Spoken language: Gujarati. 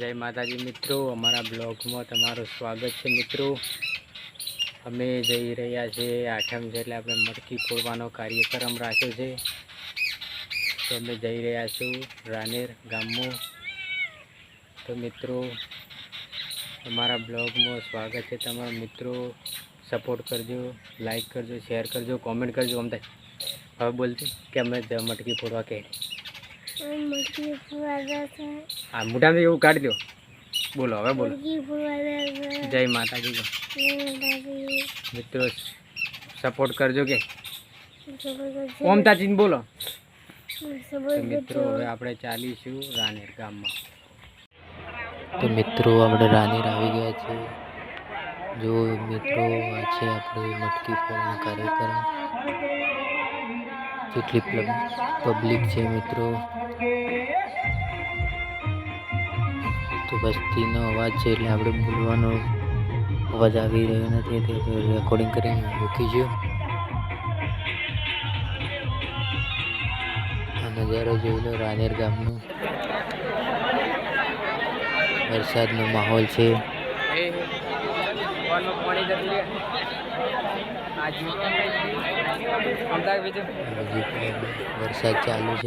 જય માતાજી. મિત્રો, અમારા બ્લોગમાં તમારું સ્વાગત છે. મિત્રો, અમે જઈ રહ્યા છીએ આઠમ છે એટલે આપણે મટકી ફોડવાનો કાર્યક્રમ રાખ્યો છે. તો અમે જઈ રહ્યા છું રાનેર ગામમાં. તો મિત્રો, અમારા બ્લોગમાં સ્વાગત છે તમારા. મિત્રો સપોર્ટ કરજો લાઈક કરજો શેર કરજો કોમેન્ટ કરજો. અમને હવે બોલતી, કે અમે જ મટકી ફોડવા કહે. મટકી ફુવારા મોઢામાં એવું કાઢી દો. બોલો હવે બોલો. જય માતાજી કહો. મિત્રો સપોર્ટ કરજો કે. ઓમતાજી ઓમ બોલો. મિત્રો હવે આપણે ચાલીશું રાનેર ગામમાં. તો મિત્રો આપણે રાનેર આવી ગયા છે જો મિત્રો આ છે આપણે મટકી ફોડવાનો કાર્યક્રમ. જેટલી પબ્લિક છે મિત્રો. તો વસ્તીનો અવાજ છે એટલે આપણે બોલવાનો અવાજ આવી રહ્યો નથી, તે રેકોર્ડિંગ કરીને મૂકીશું આ નજારો જોઈ લો, રાનેર ગામનો. વરસાદનો માહોલ છે. પણ વરસાદ ચાલુ છે.